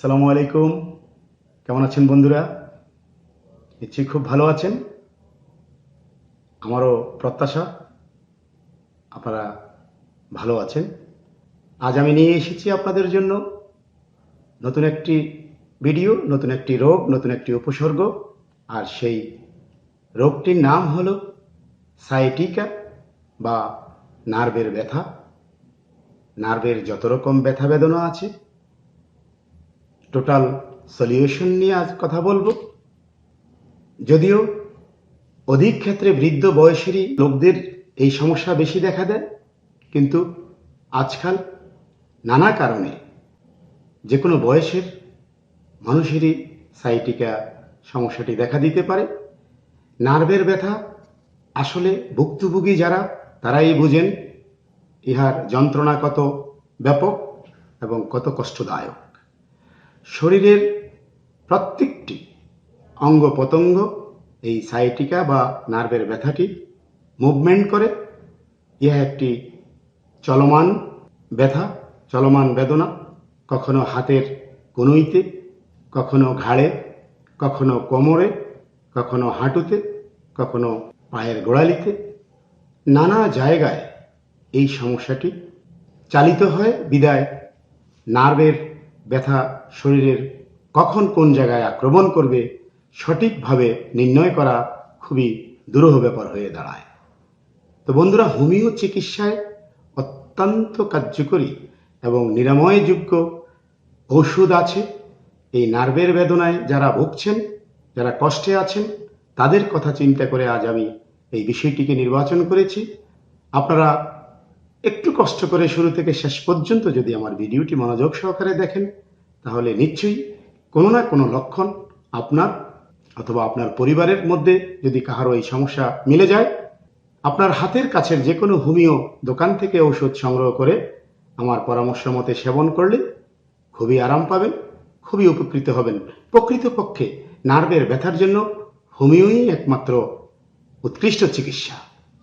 আসসালামু আলাইকুম। কেমন আছেন বন্ধুরা? নিশ্চয়ই খুব ভালো আছেন। আমারও প্রত্যাশা, আপনারা ভালো আছেন। আজ আমি নিয়ে এসেছি আপনাদের জন্য নতুন একটি ভিডিও, নতুন একটি রোগ, নতুন একটি উপসর্গ। আর সেই রোগটির নাম হল সাইটিকা বা নার্ভের ব্যথা। নার্ভের যত রকম ব্যথা বেদনা আছে টোটাল সলিউশন নিয়ে আজ কথা বলব। যদিও অধিক ক্ষেত্রে বৃদ্ধ বয়সেরই লোকদের এই সমস্যা বেশি দেখা দেয়, কিন্তু আজকাল নানা কারণে যে কোনো বয়সের মানুষেরই সাইটিকা সমস্যাটি দেখা দিতে পারে। নার্ভের ব্যথা আসলে ভুক্তভোগী যারা, তারাই বুঝেন, ইহার যন্ত্রণা কত ব্যাপক এবং কত কষ্টদায়ক। শরীরের প্রত্যেকটি অঙ্গ প্রত্যঙ্গ, এই সাইটিকা বা নার্ভের ব্যথাটি মুভমেন্ট করে। ইহা একটি চলমান ব্যথা, চলমান বেদনা, কখনো হাতের কনুইতে, কখনো ঘাড়ে, কখনো কোমরে, কখনো হাঁটুতে, কখনো পায়ের গোড়ালিতে। নানা জায়গায় এই সমস্যাটি চালিত হয়। বিদায় নার্ভের ব্যথা শরীরের কখন কোন জায়গায় আক্রমণ করবে সঠিকভাবে নির্ণয় করা খুবই দুরূহ ব্যাপার হয়ে দাঁড়ায়। তো বন্ধুরা হোমিও চিকিৎসায় অত্যন্ত কার্যকরী এবং নিরাময়যোগ্য ঔষধ আছে। এই নার্ভের বেদনায় যারা ভুগছেন, যারা কষ্টে আছেন, তাদের কথা চিন্তা করে আজ আমি এই বিষয়টিকে নির্বাচন করেছি। আপনারা একটু কষ্ট করে শুরু থেকে শেষ পর্যন্ত যদি আমার ভিডিওটি মনোযোগ সহকারে দেখেন, তাহলে নিশ্চয়ই কোনো না কোনো লক্ষণ আপনার অথবা আপনার পরিবারের মধ্যে যদি কাহারও এই সমস্যা মিলে যায়, আপনার হাতের কাছের যে কোনো হোমিও দোকান থেকে ঔষধ সংগ্রহ করে আমার পরামর্শ মতে সেবন করলে খুবই আরাম পাবেন, খুবই উপকৃত হবেন। প্রকৃতপক্ষে নার্ভের ব্যথার জন্য হোমিওই একমাত্র উৎকৃষ্ট চিকিৎসা।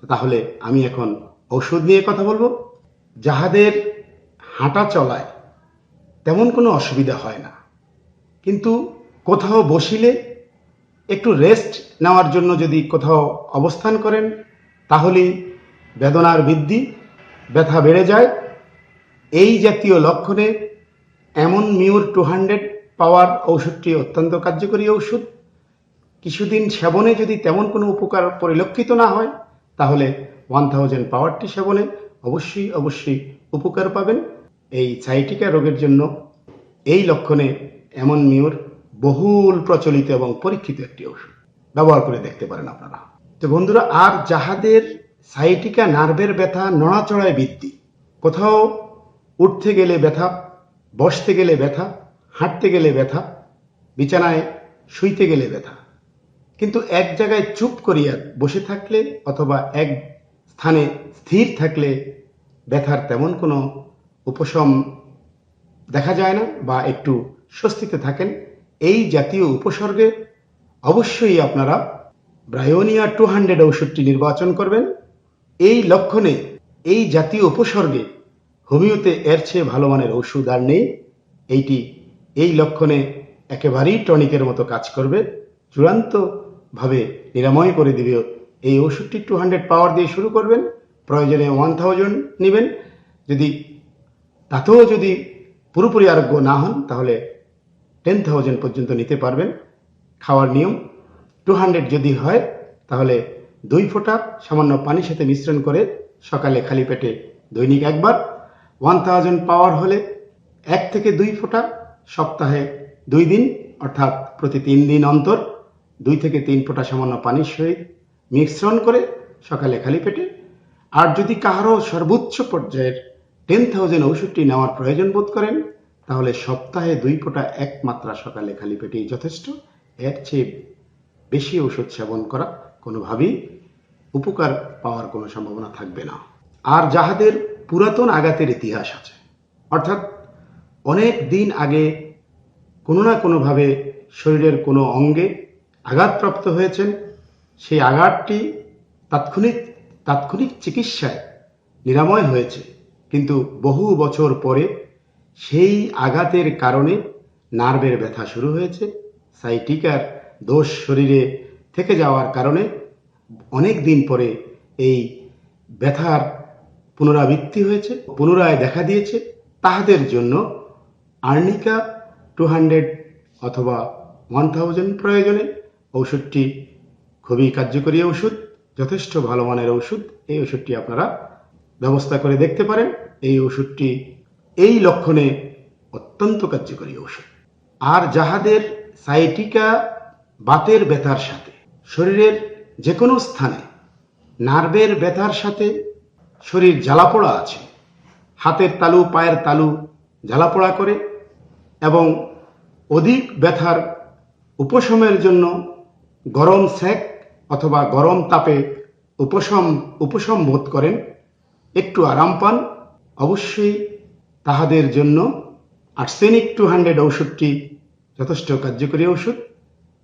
তাহলে আমি এখন ঔষধ নিয়ে কথা বলব? যাহাদের হাঁটা চলায় তেমন কোনো অসুবিধা হয় না। কিন্তু কোথাও বসিলে একটু রেস্ট নেওয়ার জন্য যদি কোথাও অবস্থান করেন, তাহলেই বেদনার বৃদ্ধি, ব্যথা বেড়ে যায়। এই জাতীয় লক্ষণে এমন মিউর টু হান্ড্রেড পাওয়ার ঔষধটি অত্যন্ত কার্যকরী ঔষধ। কিছুদিন সেবনে যদি তেমন কোনো উপকার পরিলক্ষিত না হয়, তাহলে ওয়ান থাউজেন্ড পাওয়ারটি সেবনে অবশ্যই অবশ্যই উপকার পাবেন। এই সাইটিকা রোগের জন্য এই লক্ষণে এমন মিউর বহুল প্রচলিত এবং পরীক্ষিত একটি ওষুধ ব্যবহার করে দেখতে পারেন আপনারা। তো বন্ধুরা, আর যাহাদের সাইটিকা নার্ভের ব্যথা, নড়াচড়ায় বৃদ্ধি, কোথাও উঠতে গেলে ব্যথা, বসতে গেলে ব্যথা, হাঁটতে গেলে ব্যথা, বিছানায় শুইতে গেলে ব্যথা, কিন্তু এক জায়গায় চুপ করিয়া বসে থাকলে অথবা এক স্থানে স্থির থাকলে ব্যথার তেমন কোনো উপশম দেখা যায় না বা একটু স্বস্তিতে থাকেন। এই জাতীয় উপসর্গে অবশ্যই আপনারা ব্রায়োনিয়া টু হান্ড্রেড ঔষধটি নির্বাচন করবেন। এই লক্ষণে এই জাতীয় উপসর্গে হোমিওতে এর চেয়ে ভালো মানের ওষুধ আর নেই। এইটি এই লক্ষণে একেবারেই টনিকের মতো কাজ করবে। চূড়ান্তভাবে নিরাময় করে দিবে এই ওষুধটি টু হান্ড্রেড পাওয়ার দিয়ে শুরু করবেন। প্রয়োজনে ওয়ান থাউজেন্ড নেবেন। যদি তাতেও যদি পুরোপুরি আরোগ্য না হন, তাহলে টেন থাউজেন্ড পর্যন্ত নিতে পারবেন। খাওয়ার নিয়ম টু হান্ড্রেড যদি হয়, তাহলে দুই ফোঁটা সামান্য পানির সাথে মিশ্রণ করে সকালে খালি পেটে দৈনিক একবার। ওয়ান থাউজেন্ড পাওয়ার হলে এক থেকে দুই ফোঁটা সপ্তাহে দুই দিন, অর্থাৎ প্রতি তিন দিন অন্তর দুই থেকে তিন ফোঁটা সামান্য পানির সহিত মিশ্রণ করে সকালে খালি পেটে, আর যদি কাহারও সর্বোচ্চ পর্যায়ের টেন থাউজেন্ড ওষুধটি নেওয়ার প্রয়োজন বোধ করেন, তাহলে সপ্তাহে দুই ফোঁটা এক মাত্রা সকালে খালি পেটেই যথেষ্ট। এর চেয়ে বেশি ওষুধ সেবন করা কোনোভাবেই উপকার পাওয়ার কোনো সম্ভাবনা থাকবে না। আর যাহাদের পুরাতন আঘাতের ইতিহাস আছে, অর্থাৎ অনেক দিন আগে কোনো না কোনোভাবে শরীরের কোনো অঙ্গে আঘাতপ্রাপ্ত হয়েছেন সেই আঘাতটি তাৎক্ষণিক তাৎক্ষণিক চিকিৎসায় নিরাময় হয়েছে। কিন্তু বহু বছর পরে সেই আঘাতের কারণে নার্ভের ব্যথা শুরু হয়েছে। সাইটিকার দোষ শরীরে থেকে যাওয়ার কারণে অনেক দিন পরে এই ব্যথার পুনরাবৃত্তি হয়েছে। পুনরায় দেখা দিয়েছে। তাহাদের জন্য আর্নিকা টু হান্ড্রেড অথবা ওয়ান থাউজেন্ড প্রয়োজনে ওষুধটি খুবই কার্যকরী ওষুধ যথেষ্ট ভালো মানের ওষুধ এই ওষুধটি আপনারা ব্যবস্থা করে দেখতে পারেন। এই ওষুধটি এই লক্ষণে অত্যন্ত কার্যকরী ওষুধ আর যাহাদের সাইটিকা বাতের ব্যথার সাথে, শরীরের যে কোনো স্থানে নার্ভের ব্যথার সাথে শরীর জ্বালাপোড়া আছে, হাতের তালু, পায়ের তালু জ্বালাপোড়া করে এবং অধিক ব্যথার উপশমের জন্য গরম সেক অথবা গরম তাপে উপশম উপশম বোধ করেন, একটু আরাম পান, অবশ্যই তাহাদের জন্য আর্সেনিক টু হান্ড্রেড ওষুধটি যথেষ্ট কার্যকরী ওষুধ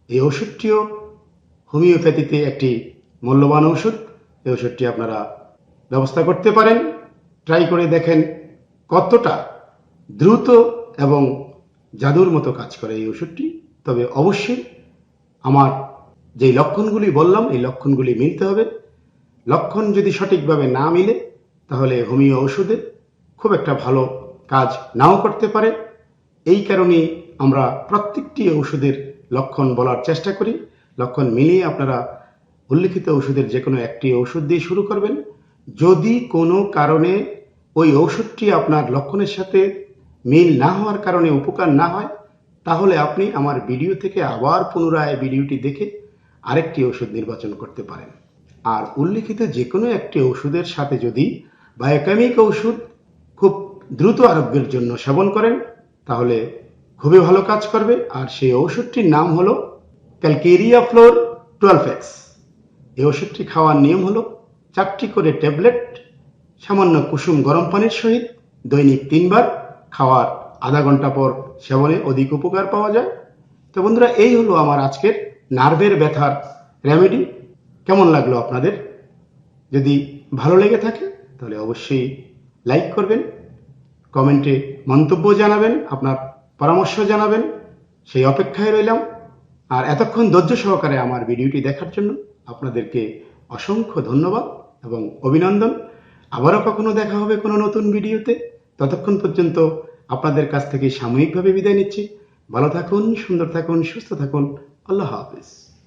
এই ওষুধটিও হোমিওপ্যাথিতে একটি মূল্যবান ওষুধ এই ওষুধটি আপনারা ব্যবস্থা করতে পারেন। ট্রাই করে দেখেন কতটা দ্রুত এবং জাদুর মতো কাজ করে এই ওষুধটি তবে অবশ্যই আমার যে লক্ষণগুলি বললাম, এই লক্ষণগুলি মিলতে হবে। লক্ষণ যদি সঠিকভাবে না মিলে, তাহলে হোমিও ওষুধে খুব একটা ভালো কাজ নাও করতে পারে। এই কারণে আমরা প্রত্যেকটি ওষুধের লক্ষণ বলার চেষ্টা করি। লক্ষণ মিলিয়ে আপনারা উল্লিখিত ওষুধের যে কোনো একটি ওষুধ দিয়ে শুরু করবেন। যদি কোনো কারণে ওই ওষুধটি আপনার লক্ষণের সাথে মিল না হওয়ার কারণে উপকার না হয়, তাহলে আপনি আমার ভিডিও থেকে আবার পুনরায় ভিডিওটি দেখে আরেকটি ওষুধ নির্বাচন করতে পারেন। আর উল্লিখিত যে কোনো একটি ওষুধের সাথে যদি বায়োকেমিক ওষুধ খুব দ্রুত আরোগ্যের জন্য সেবন করেন, তাহলে খুবই ভালো কাজ করবে। আর সেই ওষুধটির নাম হলো ক্যালকেরিয়া ফ্লোর টুয়েলভ এক্স। এই ওষুধটি খাওয়ার নিয়ম হলো চারটি করে ট্যাবলেট, সামান্য কুসুম গরম পানির সহিত দৈনিক তিনবার খাওয়ার আধা ঘণ্টা পর সেবনে অধিক উপকার পাওয়া যায়। তো বন্ধুরা, এই হলো আমার আজকের নার্ভের ব্যথার রেমেডি কেমন লাগল আপনাদের? যদি ভালো লেগে থাকে, তাহলে অবশ্যই লাইক করবেন কমেন্টে মন্তব্য জানাবেন, আপনার পরামর্শ জানাবেন, সেই অপেক্ষায় রইলাম। আর এতক্ষণ ধৈর্য সহকারে আমার ভিডিওটি দেখার জন্য আপনাদেরকে অসংখ্য ধন্যবাদ এবং অভিনন্দন। আবারও কখনো দেখা হবে কোনো নতুন ভিডিওতে। ততক্ষণ পর্যন্ত আপনাদের কাছ থেকে সাময়িকভাবে বিদায় নিচ্ছি। ভালো থাকুন, সুন্দর থাকুন, সুস্থ থাকুন। আল্লাহ হাফিজ